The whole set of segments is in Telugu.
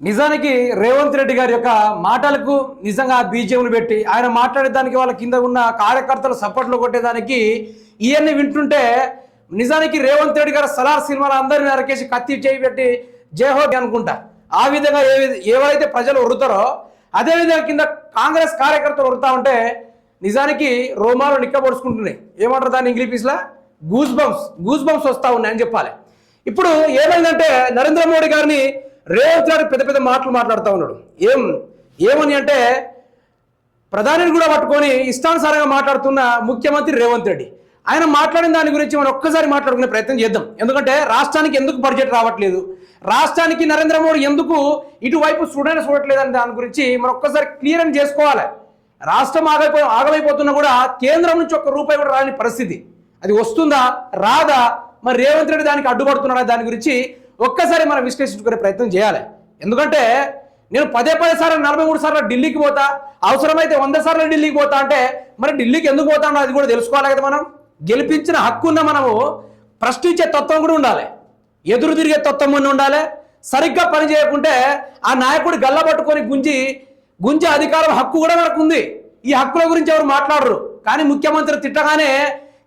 నిజానికి రేవంత్ రెడ్డి గారి యొక్క మాటలకు నిజంగా బీజేపీలు పెట్టి ఆయన మాట్లాడేదానికి వాళ్ళ కింద ఉన్న కార్యకర్తలు సపోర్ట్లు కొట్టేదానికి ఇవన్నీ వింటుంటే నిజానికి రేవంత్ రెడ్డి గారు సలార్ సినిమాలు అందరిని నరకేసి కత్తి చేయి పెట్టి అనుకుంటా. ఆ విధంగా ఏ ఏవైతే ప్రజలు ఉరుతారో అదే విధంగా కింద కాంగ్రెస్ కార్యకర్తలు ఉరుతా ఉంటే నిజానికి రోమాలు నిక్కబడుచుకుంటున్నాయి. ఏమంటారు దాన్ని ఇంగ్లీష్లో గూస్ బంప్స్ గూస్ బంప్స్ వస్తూ ఉన్నాయని చెప్పాలి. ఇప్పుడు ఏమైందంటే నరేంద్ర మోడీ గారిని రేవంత్ రెడ్డి పెద్ద పెద్ద మాటలు మాట్లాడుతూ ఉన్నాడు. ఏం ఏమని అంటే ప్రధానిని కూడా పట్టుకొని ఇష్టానుసారంగా మాట్లాడుతున్న ముఖ్యమంత్రి రేవంత్ రెడ్డి. ఆయన మాట్లాడిన దాని గురించి మనం ఒక్కసారి మాట్లాడుకునే ప్రయత్నం చేద్దాం. ఎందుకంటే రాష్ట్రానికి ఎందుకు బడ్జెట్ రావట్లేదు? రాష్ట్రానికి నరేంద్ర మోడీ ఎందుకు ఇటువైపు చూడని చూడట్లేదు అనే దాని గురించి మనం ఒక్కసారి క్లియర్ అని చేసుకోవాలి. రాష్ట్రం ఆగైపో ఆగమైపోతున్నా కూడా కేంద్రం నుంచి ఒక్క రూపాయి కూడా రాని పరిస్థితి. అది వస్తుందా? రాదా? మరి రేవంత్ రెడ్డి దానికి అడ్డుపడుతున్నాడా? దాని గురించి ఒక్కసారి మనం విశ్లేషించుకునే ప్రయత్నం చేయాలి. ఎందుకంటే నేను పదే పదే సార్లు నలభై మూడు సార్లు ఢిల్లీకి పోతా అవసరమైతే వంద సార్లు ఢిల్లీకి పోతా అంటే మరి ఢిల్లీకి ఎందుకు పోతాడో అది కూడా తెలుసుకోవాలి కదా మనం. గెలిపించిన హక్కున్న మనము ప్రశ్నించే తత్వం కూడా ఉండాలి. ఎదురు తిరిగే తత్వం ఉన్న ఉండాలి. సరిగ్గా పని చేయకుంటే ఆ నాయకుడు గల్ల పట్టుకొని గుంజి గుంజే అధికారం హక్కు కూడా మనకు ఉంది ఈ హక్కుల గురించి ఎవరు మాట్లాడరు. కానీ ముఖ్యమంత్రి తిట్టగానే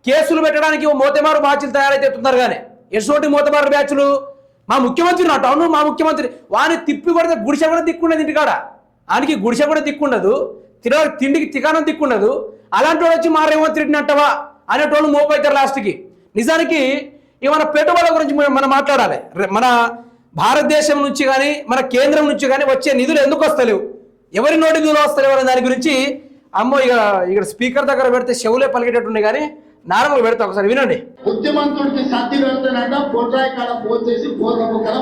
కేసులు పెట్టడానికి మోతమారు బ్యాచ్లు తయారైతే కానీ ఎటువంటి మోతమారు బ్యాచ్లు? మా ముఖ్యమంత్రి నాటు అవును మా ముఖ్యమంత్రి. వాని తిప్పి కొడితే గుడిసె కూడా దిక్కుండదు ఇంటికాడ ఆయనకి గుడిసె కూడా దిక్కుండదు తిన తిండికి తికానం దిక్కుండదు అలాంటి వాడు వచ్చి మా రేవంత్ రెడ్డిని అంటవా? అనేటోళ్ళు మోపైతారు లాస్ట్కి. నిజానికి ఇక మన పెట్టుబడుల గురించి మనం మాట్లాడాలి. మన భారతదేశం నుంచి కానీ మన కేంద్రం నుంచి కానీ వచ్చే నిధులు ఎందుకు వస్తలేవు? ఎవరి నోటి నిధులు వస్తలేవు అనే దాని గురించి అమ్మో ఇక ఇక్కడ స్పీకర్ దగ్గర పెడితే చెవులే పలికేటట్టుండే కానీ నార్మల్ పెడతా ఒకసారి వినండి బుద్ధిమంతుడికి సర్ది పెడుతున్నట్ట బొడ్రాయి కాడ పోసేసి బోర్ల బుక్కల.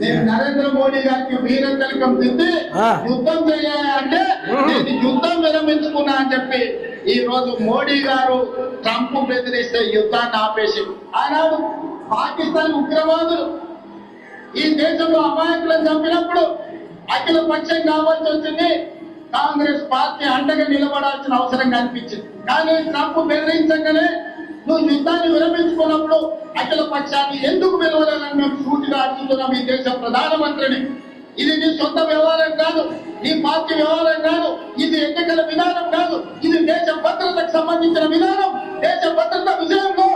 నేను నరేంద్ర మోడీ గారికి వీర తిలకం దిద్ది ఆ. యుద్ధం చేయాలంటే నేను యుద్ధం విరమించుకున్నా అని చెప్పి ఈ రోజు మోడీ గారు ట్రంప్ బెదిరిస్తే యుద్ధాన్ని ఆపేసి ఆనాడు పాకిస్తాన్ ఉగ్రవాదులు ఈ దేశంలో అమాయకులను చంపినప్పుడు అఖిల పక్షం కావాల్సి వచ్చింది కాంగ్రెస్ పార్టీ అండగా నిలబడాల్సిన అవసరం కనిపించింది. కానీ ట్రంప్ బెదిరించగానే నువ్వు యుద్ధాన్ని విరమించుకున్నప్పుడు అఖిల పక్షాన్ని ఎందుకు విలువలేదని మేము సూటిగా అడుగుతున్నాం ఈ దేశ ప్రధానమంత్రిని. ఇది నీ సొంత వ్యవహారం కాదు నీ పార్టీ వ్యవహారం కాదు ఇది ఎన్నికల విధానం కాదు ఇది దేశ భద్రతకు సంబంధించిన విధానం దేశ భద్రత విజయంలో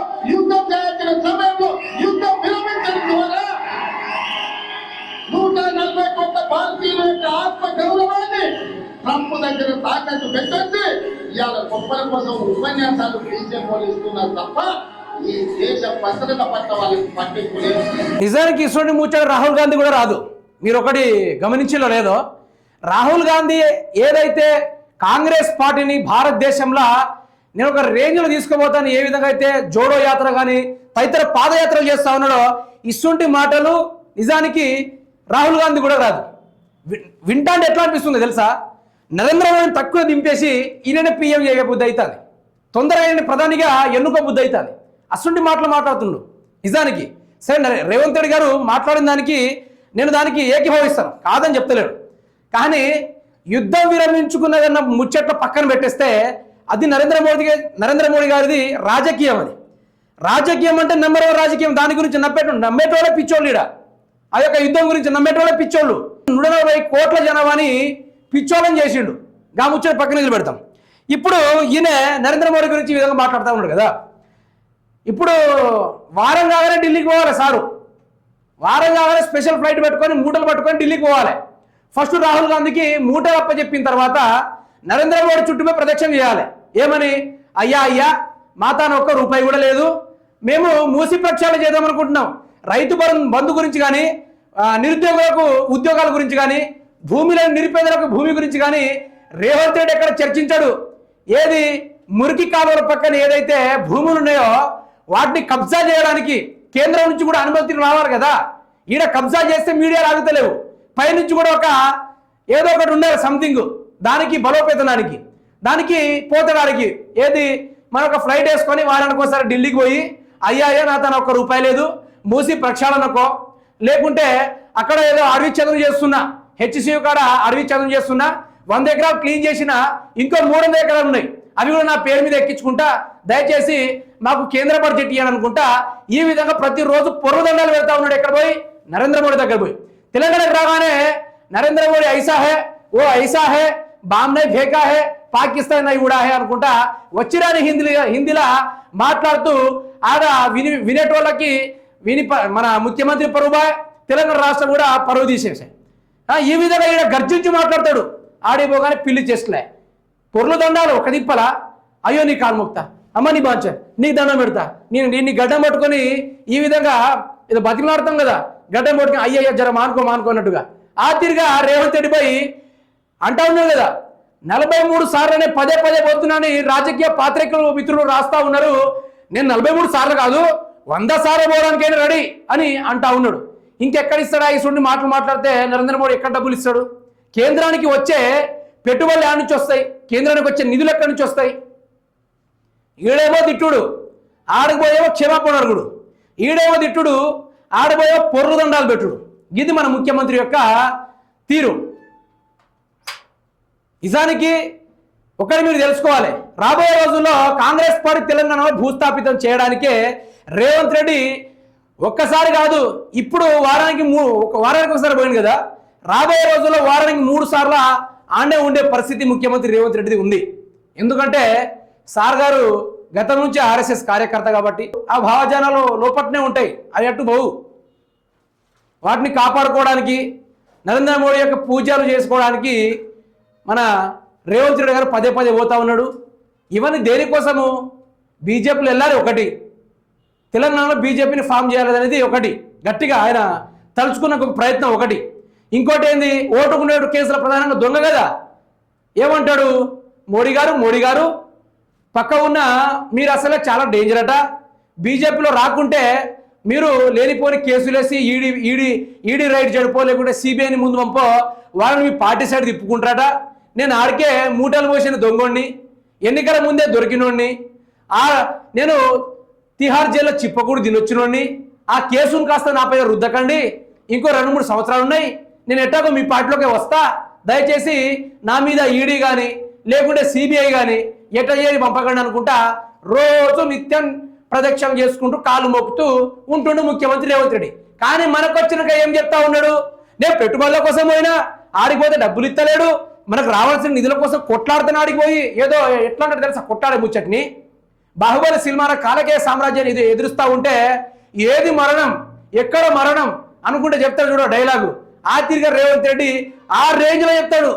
పెట్టండి ఇవాళ గొప్పల కోసం ఉపన్యాసాలు బీజేపీ పోలిస్తున్నారు తప్ప ఈ దేశ భద్రత పట్ల వాళ్ళకి పట్టింపు నిజానికి ఇటువంటి ముచ్చట రాహుల్ గాంధీ కూడా రాదు. మీరు ఒకటి గమనించలో లేదో రాహుల్ గాంధీ ఏదైతే కాంగ్రెస్ పార్టీని భారతదేశంలో నేను ఒక రేంజ్లో తీసుకుపోతాను ఏ విధంగా అయితే జోడో యాత్ర కానీ తదితర పాదయాత్రలు చేస్తా ఉన్నాడో ఇసుంటి మాటలు నిజానికి రాహుల్ గాంధీ కూడా రాదు. వి- వింటాంటే ఎట్లా అనిపిస్తుంది తెలుసా? నరేంద్ర మోడీని తక్కువ దింపేసి ఈయననే పీఎం చేయక బుద్ధి అవుతుంది తొందరగా ఈయన ప్రధానిగా ఎన్నుకో బుద్ధి అవుతుంది అటువంటి మాటలు మాట్లాడుతుండు. నిజానికి సరే రేవంత్ రెడ్డి గారు మాట్లాడిన దానికి నేను దానికి ఏకీభవిస్తాను. కాదని చెప్తలేడు. కానీ యుద్ధం విరమించుకున్నదన్న ముచ్చట్ల పక్కన పెట్టేస్తే అది నరేంద్ర మోడీ నరేంద్ర మోడీ గారిది రాజకీయం అది. రాజకీయం అంటే నెంబర్ వన్ రాజకీయం. దాని గురించి నమ్మేటో నమ్మేటోళ్ళే పిచ్చోళ్ళు ఈడ ఆ యొక్క యుద్ధం గురించి నమ్మేటోళ్ళే పిచ్చోళ్ళు. నూట నలభై కోట్ల జనాభాని పిచ్చోళం చేసిండు. గా ముచ్చట పక్కన నిలబెడతాం. ఇప్పుడు ఈయన నరేంద్ర మోడీ గురించి ఈ విధంగా మాట్లాడుతూ ఉన్నాడు కదా. ఇప్పుడు వారం కాగానే ఢిల్లీకి పోవాలి సారు. వారం కాగానే స్పెషల్ ఫ్లైట్ పెట్టుకొని మూటలు పట్టుకొని ఢిల్లీకి పోవాలి. ఫస్ట్ రాహుల్ గాంధీకి మూటలు అప్పచెప్పిన తర్వాత నరేంద్ర మోడీ చుట్టూ ప్రదక్షిణ చేయాలి. ఏమని? అయ్యా అయ్యా మా తాను ఒక్క రూపాయి కూడా లేదు. మేము మూసి ప్రక్షాళన చేద్దాం అనుకుంటున్నాం రైతు బంధు గురించి కానీ నిరుద్యోగులకు ఉద్యోగాల గురించి కానీ భూమిలో నిరుపేదలకు భూమి గురించి కానీ రేవంత్ రెడ్డి ఎక్కడ చర్చించాడు? ఏది మురికి కాలువల పక్కన ఏదైతే భూములు ఉన్నాయో వాటిని కబ్జా చేయడానికి కేంద్రం నుంచి కూడా అనుమతి రావాలి కదా? ఈడ కబ్జా చేస్తే మీడియా ఆగుతలేవు పైనుంచి కూడా ఒక ఏదో ఒకటి ఉన్నారు సంథింగ్ దానికి బలోపేతనానికి. దానికి పోతడానికి ఏది? మన ఒక ఫ్లైట్ వేసుకొని వారానికి ఒకసారి ఢిల్లీకి పోయి అయ్యా నా తన ఒక్క రూపాయి లేదు. మూసి ప్రక్షాళనకో. లేకుంటే అక్కడ ఏదో అడవి చదువు చేస్తున్నా. హెచ్సియు కాడ అడవి చదువు చేస్తున్నా వంద ఎకరాలు క్లీన్ చేసిన ఇంకో మూడు వందల ఎకరాలు ఉన్నాయి. అవి కూడా నా పేరు మీద ఎక్కించుకుంటా దయచేసి మాకు కేంద్ర బడ్జెట్ ఇవ్వాలనుకుంటా ఈ విధంగా ప్రతిరోజు పొరుగుదండాలు పెడతా ఉన్నాడు ఎక్కడ పోయి? నరేంద్ర మోడీ దగ్గర పోయి. తెలంగాణకు రాగానే నరేంద్ర మోడీ ఐసా హే ఓ ఐసా హే బామ్నే ఫేకా హే పాకిస్తాన్ అయి కూడా హే అనుకుంటా వచ్చిరాని హిందీ హిందీలా మాట్లాడుతూ ఆడ విని వినేటోళ్ళకి విని మన ముఖ్యమంత్రి పరువు తెలంగాణ రాష్ట్రం కూడా పరువు తీసేసాయి ఈ విధంగా ఈయన గర్జించి మాట్లాడతాడు. ఆడిపోగానే పిల్లి చేస్తలే. పొర్లు దండాలు ఒక దిప్పలా. అయ్యో నీ కాన్ముక్త అమ్మ నీ బాంచ. నీకు దండం పెడతా. నేను నీ గడ్డం పట్టుకొని ఈ విధంగా ఇది బతికిలాడతాం కదా. గడ్డం పట్టుకొని అయ్యయ్య జర మానుకో మానుకున్నట్టుగా ఆ తిరిగా రేవంత్ రెడ్డి అంటా ఉన్నాడు కదా. నలభై మూడు సార్లనే పదే పదే పోతున్నానని రాజకీయ పాత్రికలు మిత్రులు రాస్తా ఉన్నారు. నేను నలభై మూడు సార్లు కాదు వంద సార్లు పోవడానికైనా రెడీ అని అంటా ఉన్నాడు. ఇంకెక్కడ ఇస్తాడా ఈ సుండి మాటలు మాట్లాడితే? నరేంద్ర మోడీ ఎక్కడ డబ్బులు ఇస్తాడు? కేంద్రానికి వచ్చే పెట్టుబడులు ఎక్కడి నుంచి వస్తాయి? కేంద్రానికి వచ్చే నిధులు ఎక్కడి నుంచి వస్తాయి? ఈడేమో తిట్టుడు ఆడకపోయేమో క్షమాపణ అడుగుడు. ఈడేమో తిట్టుడు ఆడపోయేమో పొర్రు దండాలు పెట్టుడు. ఇది మన ముఖ్యమంత్రి యొక్క తీరు. నిజానికి ఒకటి మీరు తెలుసుకోవాలి. రాబోయే రోజుల్లో కాంగ్రెస్ పార్టీ తెలంగాణలో భూస్థాపితం చేయడానికే రేవంత్ రెడ్డి ఒక్కసారి కాదు ఇప్పుడు వారానికి మూ వారానికి ఒకసారి పోయింది కదా? రాబోయే రోజుల్లో వారానికి మూడు సార్లు ఆండే ఉండే పరిస్థితి ముఖ్యమంత్రి రేవంత్ రెడ్డిది ఉంది. ఎందుకంటే సార్ గారు గతం నుంచి ఆర్ఎస్ఎస్ కార్యకర్త కాబట్టి ఆ భావజానాలు లోపట్నే ఉంటాయి. అవి అట్టు బహు వాటిని కాపాడుకోవడానికి నరేంద్ర మోడీ యొక్క పూజలు చేసుకోవడానికి మన రేవంత్ రెడ్డి గారు పదే పదే పోతా ఉన్నాడు. ఇవన్నీ దేనికోసము? బీజేపీలో వెళ్ళాలి ఒకటి. తెలంగాణలో బీజేపీని ఫామ్ చేయాలనేది ఒకటి. గట్టిగా ఆయన తలుచుకున్న ఒక ప్రయత్నం ఒకటి. ఇంకోటి ఏంది? ఓటుకునేటు కేసుల ప్రధానంగా దొంగ కదా? ఏమంటాడు? మోడీ గారు మోడీ గారు పక్క ఉన్న మీరు అసలే చాలా డేంజర్ అట. బీజేపీలో రాకుంటే మీరు లేనిపోని కేసులేసి ఈడీ ఈడీ ఈడీ రైడ్ చెడిపో లేకుంటే సిబిఐని ముందు పంపో వాళ్ళని మీ పార్టీ సైడ్ తిప్పుకుంటారట. నేను ఆడికే మూటలు పోసిన దొంగోడిని ఎన్నికల ముందే దొరికినోడిని. నేను తిహార్ జైల్లో చిప్పకూడు తినొచ్చినోడిని. ఆ కేసును కాస్త నాపై రుద్దకండి. ఇంకో రెండు మూడు సంవత్సరాలు ఉన్నాయి. నేను ఎట్టాగో మీ పార్టీలోకి వస్తా. దయచేసి నా మీద ఈడీ కానీ లేకుంటే సిబిఐ కానీ ఎట్లా చేయాలి పంపకండి అనుకుంటా రోజు నిత్యం ప్రదక్షిణ చేసుకుంటూ కాలు మొక్కుతూ ఉంటుండు ముఖ్యమంత్రి రేవంత్ రెడ్డి. కానీ మనకు వచ్చినాక ఏం చెప్తా ఉన్నాడు? నేను పెట్టుబడుల కోసం పోయినా ఆడిపోతే డబ్బులు ఇస్తలేడు. మనకు రావాల్సిన నిధుల కోసం కొట్లాడుతున్న ఆడిపోయి ఏదో ఎట్లా అంటే తెలుసా? కొట్లాడే ముచ్చట్ని. బాహుబలి సినిమాల కాలకే సామ్రాజ్యాన్ని ఇది ఎదురుస్తూ ఉంటే ఏది మరణం ఎక్కడ మరణం అనుకుంటే చెప్తాడు చూడ డైలాగు. ఆ తిరిగి రేవంత్ రెడ్డి ఆ రేంజ్లో చెప్తాడు.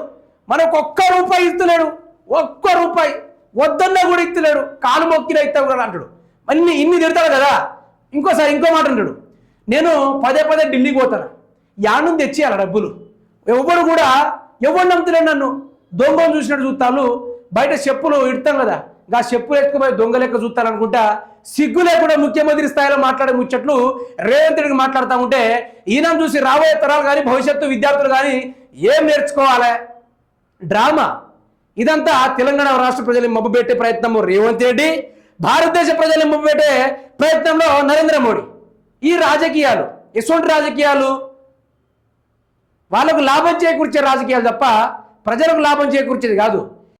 మనకు ఒక్క రూపాయి ఇస్తలేడు ఒక్క రూపాయి. వద్దన్నా కూడా ఇస్తలేడు. కాలు మొక్కిన ఇస్తావు కూడా అంటాడు. మళ్ళీ ఇన్ని తిడతాడు కదా. ఇంకోసారి ఇంకో మాట అంటాడు. నేను పదే పదే ఢిల్లీకి పోతాను. యాను తెచ్చేయాలి డబ్బులు. ఎవరు కూడా ఎవరు నమ్ముతలేడు నన్ను. దొంగలు చూసినట్టు చూస్తాను బయట చెప్పులు ఇడతాం కదా. గా చెప్పులు ఎత్తుకుపోయి దొంగ లెక్క చూస్తారనుకుంటా సిగ్గు లేకుండా ముఖ్యమంత్రి స్థాయిలో మాట్లాడే ముచ్చట్లు రేవంత్ రెడ్డి మాట్లాడుతూ ఉంటే ఈయన చూసి రాబోయే తరాలు కానీ భవిష్యత్తు విద్యార్థులు కానీ ఏం నేర్చుకోవాలి? డ్రామా. ఇదంతా తెలంగాణ రాష్ట్ర ప్రజల్ని మబ్బుపెట్టే ప్రయత్నము రేవంత్ రెడ్డి. భారతదేశ ప్రజల్ని మబ్బుపెట్టే ప్రయత్నంలో నరేంద్ర మోడీ. ఈ రాజకీయాలు ఎటువంటి రాజకీయాలు? వాళ్ళకు లాభం చేకూర్చే రాజకీయాలు తప్ప ప్రజలకు లాభం చేకూర్చేది కాదు.